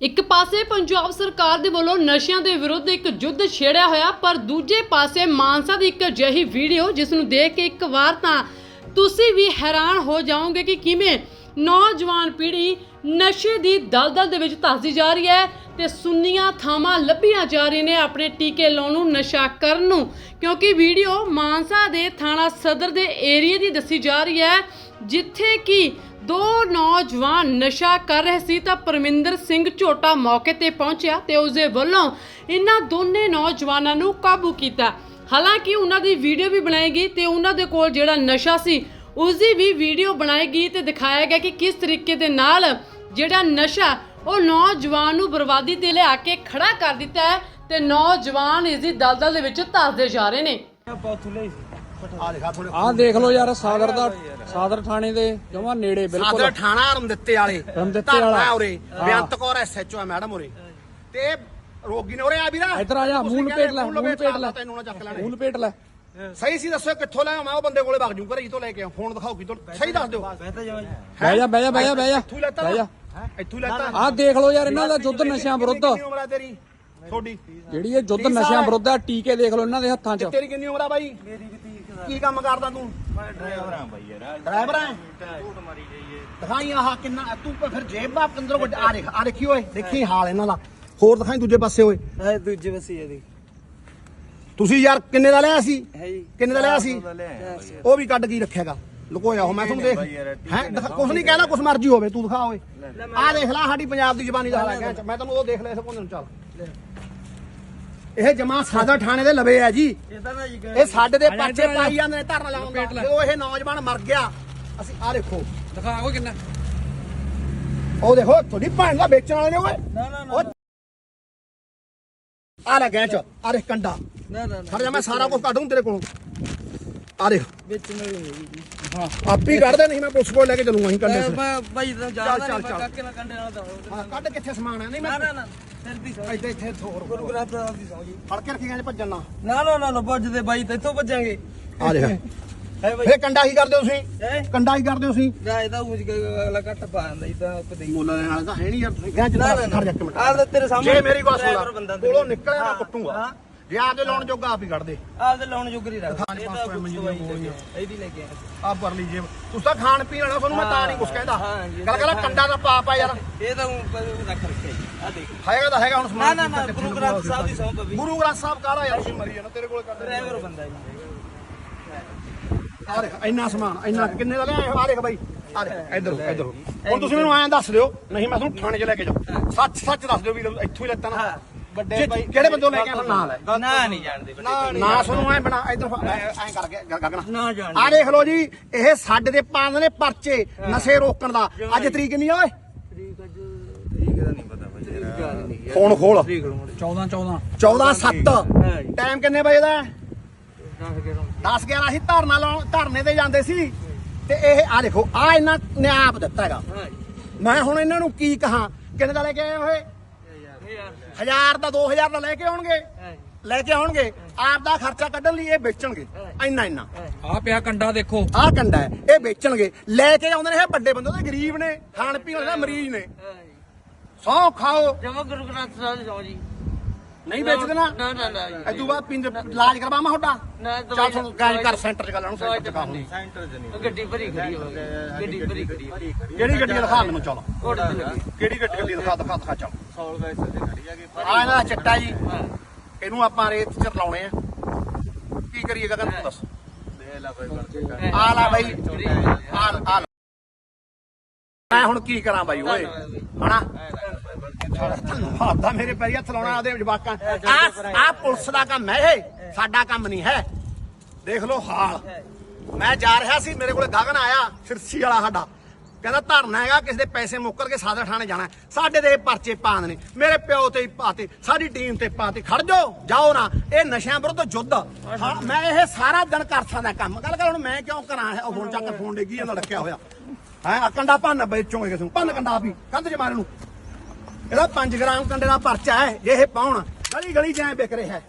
ਇੱਕ ਪਾਸੇ ਪੰਜਾਬ ਸਰਕਾਰ ਦੇ ਵੱਲੋਂ ਨਸ਼ਿਆਂ ਦੇ ਵਿਰੁੱਧ ਇੱਕ ਯੁੱਧ ਛੇੜਿਆ ਹੋਇਆ, ਪਰ ਦੂਜੇ ਪਾਸੇ ਮਾਨਸਾ ਦੀ ਇੱਕ ਅਜਿਹੀ ਵੀਡੀਓ ਜਿਸ ਨੂੰ ਦੇਖ ਕੇ ਇੱਕ ਵਾਰ ਤਾਂ ਤੁਸੀਂ ਵੀ ਹੈਰਾਨ ਹੋ ਜਾਓਗੇ ਕਿ ਕਿਵੇਂ ਨੌਜਵਾਨ ਪੀੜ੍ਹੀ ਨਸ਼ੇ ਦੀ ਦਲਦਲ ਦੇ ਵਿੱਚ ਧੱਸਦੀ ਜਾ ਰਹੀ ਹੈ ਤੇ ਸੁੰਨੀਆਂ ਥਾਵਾਂ ਲੱਭੀਆਂ ਜਾ ਰਹੀਆਂ ਨੇ ਆਪਣੇ ਟੀਕੇ ਲਾਉਣ ਨੂੰ, ਨਸ਼ਾ ਕਰਨ ਨੂੰ। ਕਿਉਂਕਿ ਵੀਡੀਓ ਮਾਨਸਾ ਦੇ ਥਾਣਾ ਸਦਰ ਦੇ ਏਰੀਏ ਦੀ ਦੱਸੀ ਜਾ ਰਹੀ ਹੈ, ਜਿੱਥੇ ਕਿ ਦੋ ਨੌਜਵਾਨ ਨਸ਼ਾ ਕਰ ਰਹੇ ਸੀ ਤਾਂ ਪਰਮਿੰਦਰ ਸਿੰਘ ਝੋਟਾ ਮੌਕੇ ਤੇ ਪਹੁੰਚਿਆ ਤੇ ਉਸ ਦੇ ਵੱਲੋਂ ਇਹਨਾਂ ਦੋਨੇ ਨੌਜਵਾਨਾਂ ਨੂੰ ਕਾਬੂ ਕੀਤਾ। ਹਾਲਾਂਕਿ ਉਹਨਾਂ ਦੀ ਵੀਡੀਓ ਵੀ ਬਣਾਈ ਗਈ ਤੇ ਉਹਨਾਂ ਦੇ ਕੋਲ ਜਿਹੜਾ ਨਸ਼ਾ ਸੀ ਉਸ ਦੀ ਵੀ ਵੀਡੀਓ ਬਣਾਈ ਗਈ ਤੇ ਦਿਖਾਇਆ ਗਿਆ ਕਿ ਕਿਸ ਤਰੀਕੇ ਦੇ ਨਾਲ ਜਿਹੜਾ ਨਸ਼ਾ ਉਹ ਨੌਜਵਾਨ ਨੂੰ ਬਰਬਾਦੀ ਤੇ ਲਿਆ ਕੇ ਖੜਾ ਕਰ ਦਿੱਤਾ ਹੈ ਤੇ ਨੌਜਵਾਨ ਇਸ ਦੀ ਦਲਦਲ ਦੇ ਵਿੱਚ ਧੱਸਦੇ ਜਾ ਰਹੇ ਨੇ। ਆਹ ਦੇਖ ਲਓ ਯਾਰ ਸਾਦਰ ਦਾ ਸਾਦਰ ਥਾਣੇ ਦੇ ਜਮਾ ਨੇੜੇ ਬਿਲਕੁਲ। ਸਾਦਰ ਥਾਣਾ ਰਮਦਿੱਤੇ ਵਾਲੇ। ਰਮਦਿੱਤੇ ਧਰਨਾ ਵਾਲਾ। ਉਰੇ। ਹਾਂ। ਬੇਅੰਤ ਕੌਰ ਐਸਐਚਓ ਹੈ ਮੈਡਮ ਉਰੇ। ਤੇ ਰੋਗੀ ਨੇ ਉਰੇ ਆ ਵੀਰਾ। ਇੱਧਰ ਆ ਜਾ, ਤੁਸੀਂ ਮੂਲ ਪੇਟ ਲੈ, ਮੂਲ ਮੂਲ ਪੇਟ ਲੈ। ਤੈਨੂੰ ਨਾ ਚੱਕ ਲੈਣੇ। ਫੂਲ ਪੇਟ ਲੈ। ਸਹੀ ਸੀ ਦੱਸੋ ਕਿੱਥੋਂ ਲੈ ਆਵਾਂ? ਉਹ ਬੰਦੇ ਕੋਲੇ ਵਗ ਜੂ ਘਰੇ ਜੀ ਤੋਂ ਲੈ ਕੇ ਆਉਂ। ਫੋਨ ਦਿਖਾਓ ਕਿਤੋਂ ਸਹੀ ਦੱਸ ਦਿਓ। ਬਹਿ ਜਾ ਬਹਿ ਜਾ ਬਹਿ ਜਾ ਬਹਿ ਜਾ ਇੱਥੋਂ ਹੀ ਲੈਤਾ ਬਹਿ ਜਾ। ਇੱਥੋਂ ਹੀ ਲੈਤਾ। ਆਹ ਦੇਖ ਲਓ ਯਾਰ ਇਹਨਾਂ ਦਾ ਯੁੱਧ ਨਸ਼ਿਆਂ ਵਿਰੁੱਧ। ਕਿੰਨੀ ਉਮਰ ਤੇਰੀ? ਤੁਹਾਡੀ ਜਿਹੜੀ ਇਹ ਯੁੱਧ ਨਸ਼ਿਆਂ ਵਿਰੁੱਧ ਆ ਟੀਕੇ ਦੇਖ ਲਓ ਇਹਨਾਂ ਦੇ ਹੱਥਾਂ 'ਚ। ਤੇਰੀ ਕਿੰਨੀ ਉਮਰ ਆ ਬਾਈ? ਮੇਰੀ ਵੀ 30 ਕੀ ਕੰਮ ਕਰਦਾ ਤੂੰ? ਮੈਂ ਡਰਾਈਵਰ ਆ ਬਾਈ ਯਾਰ। ਡਰਾਈਵਰ ਆ ਝੂਠ ਮਾਰੀ ਜਾਈਏ। ਦਿਖਾਈ ਆਹ ਕਿੰਨਾ ਤੂੰ ਫਿਰ ਜੇਬ ਅੰਦਰ ਵੱਡ ਆ ਦੇਖ ਆ ਦੇਖੀ ਓਏ ਦੇਖੀ ਹਾਲ ਇਹਨਾਂ ਦਾ। ਹੋਰ ਦਿਖਾਈ ਦੂਜੇ ਪਾਸੇ ਓਏ। ਹੈ ਦੂਜੇ ਵਸੀ ਇਹਦੀ। ਤੁਸੀਂ ਯਾਰ ਕਿੰਨੇ ਦਾ ਲਿਆ ਸੀ? ਹੈ ਕਿੰਨੇ ਦਾ ਲਿਆ ਸੀ? ਉਹ ਵੀ ਕੱਢ ਕੇ ਰੱਖਿਆਗਾ। ਲੁਕੋਇਆ ਉਹ ਮੈਂ ਤੁਹਾਨੂੰ ਦੇਖ ਹੈ? ਕੁਛ ਨਹੀਂ ਕਹਿਣਾ ਕੁਛ ਮਰਜ਼ੀ ਹੋਵੇ ਤੂੰ ਦਿਖਾ ਓਏ। ਆਹ ਦੇਖ ਲੈ ਸਾਡੀ ਪੰਜਾਬ ਦੀ ਜ਼ਬਾਨੀ ਦਾ ਹਾਲ ਹੈ ਮੈਂ ਤੈਨੂੰ ਉਹ ਦੇਖ ਲਿਆ ਇਸ ਕੋਨੇ ਨੂੰ ਚੱਲ। ਇਹ ਜਮਾ ਸਾਦਾ ਥਾਣੇ ਦੇ ਲਵੇ ਆ ਜੀ। ਨਾ ਇਹ ਸਾਡੇ ਦੇ ਆ ਆ ਜਾ। ਪਾਈ ਜਾਂਦੇ ਨੇ ਧਰਨਾ ਲਾਉਂਦਾ ਜਦੋਂ ਇਹ ਨੌਜਵਾਨ ਮਰ ਗਿਆ। ਅਸੀਂ ਆਹ ਦੇਖੋ। ਦਿਖਾ ਉਹ ਕਿੰਨਾ? ਉਹ ਦੇਖੋ ਤੁਹਾਡੀ ਭੈਣ ਦਾ ਵੇਚਣ ਵਾਲੇ ਨੇ ਓਏ। ਨਾ ਨਾ ਨਾ ਉਹ ਆ ਲੈ ਗੈਂਚ ਆ ਕੰਡਾ। ਨਾ ਨਾ ਨਾ। ਖੜ ਜਾ ਮੈਂ ਸਾਰਾ ਕੁਝ ਕੱਢ ਤੇਰੇ ਕੋਲੋਂ। ਆ ਦੇਖ। ਵਿੱਚ ਨਹੀਂ ਹੈਗੀ ਜੀ। ਆਪੀ ਕੱਢਦੇ ਨਹੀਂ ਮੈਂ ਪੁਲਿਸ ਕੋਲ ਲੈ ਕੇ ਚੱਲੂਗਾ ਅਸੀਂ ਕੰਡੇ ਮੈਂ ਭਾਈ ਤਾਂ ਚੱਲ, ਨਹੀਂ ਚੱਲ। ਮੈਂ ਕਾਕੇ ਨਾਲ ਕੰਡੇ ਨਾਲ ਤਾਂ ਹਾਂ ਕੱਢ ਕਿੱਥੇ ਸਮਾਨ ਹੈ ਨਹੀਂ ਨਾ ਮੈਂ ਨਾ ਨਾ ਸਿਰ ਦੀ ਸੌ ਇੱਥੇ ਇੱਥੇ ਥੋਰ ਗੁਰੂ ਗ੍ਰੰਥ ਸਾਹਿਬ ਦੀ ਸੌ ਜੀ। ਫੜ ਕੇ ਰੱਖੀ ਗਏ ਭੱਜਣ ਨਾ? ਨਾ ਨਾ ਨਾ ਨਾ ਭੱਜਦੇ ਬਾਈ ਤੇ ਇੱਥੋਂ ਭੱਜਾਂਗੇ। ਆ ਦੇਖ ਹੈ ਬਾਈ। ਫੇਰ ਕੰਡਾ ਹੀ ਕਰਦੇ ਹੋ ਤੁਸੀਂ। ਹੈ? ਕੰਡਾ ਹੀ ਕਰਦੇ ਹੋ ਤੁਸੀਂ। ਨਾ ਇਹਦਾ ਉਂਝ ਅਗਲਾ ਘੱਟ ਪਾ ਜਾਂਦਾ ਇਦਾਂ ਹੀ ਮੁੱਲਾ ਲੈਣ ਵਾਲਾ ਤਾਂ ਹੈ ਨਹੀਂ ਯਾਰ। ਤੁਸੀਂ ਗੈਂਚ ਨਾ ਨਾ ਖੜ ਜਾ ਇੱਕ ਮਿੰਟ। ਲੈ ਤੇਰੇ ਸਾਹਮਣੇ ਜੇ ਮੇਰੀ ਗੱਲ ਸੁਣ ਲਾ। ਕੋਲੋਂ ਨਿਕਲਿਆ ਹਾਂ, ਕੁੱਟੂਗਾ। ਹਾਂ। ਜੇ ਆਪਦੇ ਲਾਉਣ ਜੋਗਾ ਆਪ ਹੀ ਕੱਢ ਦੇ। ਆਪਦੇ ਲਾਉਣ ਜੋਗਰੀ ਰੱਖ ਪੰਜ ਇਹ ਪੰਜ ਤਾਂ ਸੌ ਕੁਛ MG ਦਵਾਈ ਦੀਆਂ ਲੈ ਕੇ ਗੋਲੀਆਂ। ਆਇਆ, ਇਹ ਵੀ ਲੈ ਕੇ ਆ ਪਰ ਲਈ ਜੇ ਤੁਸੀਂ ਤਾਂ ਖਾਣ ਪੀਣ ਵਾਲਾ ਤੁਹਾਨੂੰ ਮੈਂ ਤਾਂ ਨਹੀਂ ਕੁਛ ਕਹਿੰਦਾ। ਹਾਂ ਗੱਲ ਕਰ ਕੰਡਾ ਦਾ ਪਾਪ ਆ ਯਾਰ। ਇਹ ਤਾਂ ਰੱਖ ਰੱਖਿਆ ਆ ਦੇਖ। ਹੈਗਾ ਤਾਂ ਹੈਗਾ ਹੁਣ ਸਮਾਨ ਨਾ ਨਾ ਗੁਰੂ ਗ੍ਰੰਥ ਸਾਹਿਬ ਦੀ ਸੌਂ ਪਵੀ ਗੁਰੂ ਗ੍ਰੰਥ ਸਾਹਿਬ ਕਾਹਦਾ ਯਾਰ ਤੁਸੀਂ ਮਰੀ ਜਾਣਾ ਤੇਰੇ ਕੋਲ ਕਰਦੇ ਡਰਾਈਵਰ ਬੰਦਾ ਆ ਦੇਖ ਇੰਨਾ ਸਮਾਨ ਇੰਨਾ ਕਿੰਨੇ ਦਾ ਲਿਆ ਆ ਦੇਖ ਬਾਈ। ਆ ਦੇਖ ਇੱਧਰ ਹੋ, ਇੱਧਰ ਹੋ। ਹੁਣ ਤੁਸੀਂ ਮੈਨੂੰ ਐਂ ਦੱਸ ਦਿਓ ਨਹੀਂ ਮੈਂ ਤੁਹਾਨੂੰ ਥਾਣੇ 'ਚ ਲੈ ਕੇ ਜਾਉਂ ਸੱਚ ਸੱਚ ਦੱਸ ਦਿਓ ਵੀ ਇੱਥੋਂ ਹੀ ਲੈਤਾ ਨਾ। ਵੱਡੇ ਭਾਈ ਕਿਹੜੇ ਬੰਦੋਂ ਲੈ ਕੇ ਆਇਆ ਨਾਲ ਹੈ ਨਾ ਨਹੀਂ ਜਾਣਦੇ ਨਾ ਸੁਣੋ ਐ ਬਣਾ ਇੱਧਰ ਐਂ ਕਰਕੇ ਗਗਨਾ। ਨਾ ਜਾਣਦੇ। ਆ ਦੇਖ ਲਓ ਜੀ ਇਹ ਸਾਡੇ ਦੇ ਪਾਉਂਦੇ ਨੇ ਪਰਚੇ ਨਸ਼ੇ ਰੋਕਣ ਦਾ। ਅੱਜ ਤਰੀਕ ਨਹੀਂ ਆ ਓਏ? ਤਰੀਕ ਅੱਜ ਤਰੀਕ ਦਾ ਨਹੀਂ ਪਤਾ ਭਾਈ ਤਰੀਕ ਯਾਦ ਨਹੀਂ ਫੋਨ ਖੋਲ। ਤਰੀਕ ਨੂੰ 14 14 14 7 ਹੈ ਜੀ। ਟਾਈਮ ਕਿੰਨੇ ਵਜੇ ਦਾ? ਹੈ? 10 11 10 11 ਅਸੀਂ ਧਰਨਾ ਲਾਉਣ ਧਰਨੇ ਤੇ ਜਾਂਦੇ ਸੀ। ਤੇ ਇਹ ਆ ਦੇਖੋ ਆ ਇਹਨਾਂ ਨੇ ਆਪ ਦਿੱਤਾ ਹੈਗਾ। ਮੈਂ ਹੁਣ ਇਹਨਾਂ ਨੂੰ ਕੀ ਕਹਾਂ? ਕਿੰਨੇ ਦਾ ਲੈ ਕੇ ਆਏ ਹੋਏ ਹਜ਼ਾਰ ਦਾ 2000 ਦਾ ਲੈ ਕੇ ਆਉਣਗੇ? ਲੈ ਕੇ ਆਉਣਗੇ? ਆਪ ਦਾ ਖਰਚਾ ਕੱਢਣ ਲਈ ਇਹ ਵੇਚਣਗੇ। ਇੰਨਾ ਇੰਨਾ। ਆਹ ਪਿਆ ਕੰਡਾ ਦੇਖੋ। ਆਹ ਕੰਡਾ ਹੈ ਇਹ ਵੇਚਣਗੇ। ਲੈ ਕੇ ਆਉਂਦੇ ਨੇ ਇਹ ਵੱਡੇ ਬੰਦੇ ਤੇ ਗਰੀਬ ਨੇ ਖਾਣ ਪੀਣ ਵਾਲੇ ਮਰੀਜ਼ ਨੇ। ਹੈ ਜੀ। ਸੌ ਖਾਓ। ਜਮਾ ਗੁਰੂ ਗ੍ਰੰਥ ਸਾਹਿਬ ਜੀ। ਨਹੀਂ ਵੇਚਦੇ ਨਾ। ਨਾ ਨਾ ਨਾ ਜੀ। ਐਦੂ ਬਾਅਦ ਪਿੰਡ ਇਲਾਜ ਕਰਵਾਵਾਂ ਤੁਹਾਡਾ। ਨਾ ਚੱਲ ਸੁਣ ਗੱਲ ਕਰ ਸੈਂਟਰ ਚ ਗੱਲ ਨੂੰ ਸੈਂਟਰ ਚ ਤਾਂ ਕੰਮ ਸੈਂਟਰ ਚ ਨਹੀਂ ਗੱਡੀ ਭਰੀ ਖੜੀ ਹੋ ਗੱਡੀ ਭਰੀ ਖੜੀ ਕਿਹੜੀ ਗੱਡੀ ਦਿਖਾ ਮੈਨੂੰ ਚੱਲ। ਤੇ ਕਿਹੜੀ ਗੱਡੀ ਗੱਡੀ ਦਿਖਾ ਦਿਖਾ ਦਿਖਾ ਚੱਲ। ਸੌਲ ਵੈਸੇ ਤੇ ਖੜੀ ਆ ਕਿ ਆ ਇਹਨਾਂ ਦਾ ਚੱਟਾ ਜੀ। ਇਹਨੂੰ ਆਪਾਂ ਰੇਤ ਚ ਲਾਉਣੇ ਆ। ਕੀ ਕਰੀਏ ਗਗਨ ਤੂੰ ਦੱਸ। ਆ ਲੈ ਬਾਈ। ਆ ਆ ਲੈ। ਮੈਂ ਹੁਣ ਕੀ ਕਰਾਂ ਬਾਈ ਓਏ। ਹਣਾ ਧੰਨਵਾਦ ਮੇਰੇ ਪੈਰੀ ਹੱਥ ਲਾਉਣਾ ਉਹਦੇ ਜਵਾਕਾਂ। ਆ ਆ ਪੁਲਿਸ ਦਾ ਕੰਮ ਹੈ ਇਹ। ਸਾਡਾ ਕੰਮ ਨਹੀਂ ਹੈ। ਦੇਖ ਲਓ ਹਾਲ। ਮੈਂ ਜਾ ਰਿਹਾ ਸੀ ਮੇਰੇ ਕੋਲੇ ਗਗਨ ਆਇਆ ਸਿਰਸੀ ਵਾਲਾ ਸਾਡਾ। ਕਹਿੰਦਾ ਧਰਨਾ ਹੈਗਾ ਕਿਸੇ ਦੇ ਪੈਸੇ ਮੁੱਕਰ ਕੇ ਸਾਦਰ ਥਾਣੇ ਜਾਣਾ। ਸਾਡੇ ਦੇ ਪਰਚੇ ਪਾਉਂਦੇ ਨੇ। ਮੇਰੇ ਪਿਓ ਤੇ ਪਾਤੇ ਸਾਡੀ ਟੀਮ ਤੇ ਪਾਤੇ। ਖੜ ਜਾਓ ਜਾਓ ਨਾ। ਇਹ ਨਸ਼ਿਆਂ ਵਿਰੁੱਧ ਯੁੱਧ। ਮੈਂ ਇਹ ਸਾਰਾ ਦਿਨ ਕਰ ਸਕਦਾ ਕੰਮ। ਗੱਲ ਕਰ ਹੁਣ ਮੈਂ ਕਿਉਂ ਕਰਾਂ ਇਹ? ਫੋਨ ਚੱਕ ਫੋਨ ਡੇਗੀ ਇਹਨਾਂ ਰੱਖਿਆ ਹੋਇਆ। ਹੈ ਕੰਡਾ ਭੰਨ ਵੇਚੋਗੇ ਕਿਸ ਨੂੰ ਭੰਨ ਕੰਡਾ ਹੀ। ਕੰਧ ਚ ਮਾਰਨ ਨੂੰ ਇਹਦਾ 5 ਗ੍ਰਾਮ ਕੰਡੇ ਦਾ ਪਰਚਾ ਹੈ, ਜੇ ਇਹ ਪਾਉਣ, ਗਲੀ ਗਲੀ ਚ ਐ ਵਿਕ ਰਿਹਾ ਹੈ।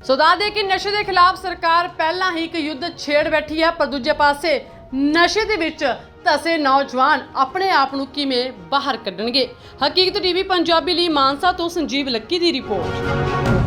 ਸੋ ਦੱਸਦੇ ਕਿ ਨਸ਼ੇ ਦੇ ਖਿਲਾਫ ਸਰਕਾਰ ਪਹਿਲਾਂ ਹੀ ਇੱਕ ਯੁੱਧ ਛੇੜ ਬੈਠੀ ਹੈ, ਪਰ ਦੂਜੇ ਪਾਸੇ ਨਸ਼ੇ ਦੇ ਵਿੱਚ ਤਾਂ ਨੌਜਵਾਨ ਆਪਣੇ ਆਪ ਨੂੰ ਕਿਵੇਂ ਬਾਹਰ ਕੱਢਣਗੇ? ਹਕੀਕਤ ਟੀਵੀ ਪੰਜਾਬੀ ਲਈ ਮਾਨਸਾ ਤੋਂ ਸੰਜੀਵ ਲੱਕੀ ਦੀ ਰਿਪੋਰਟ।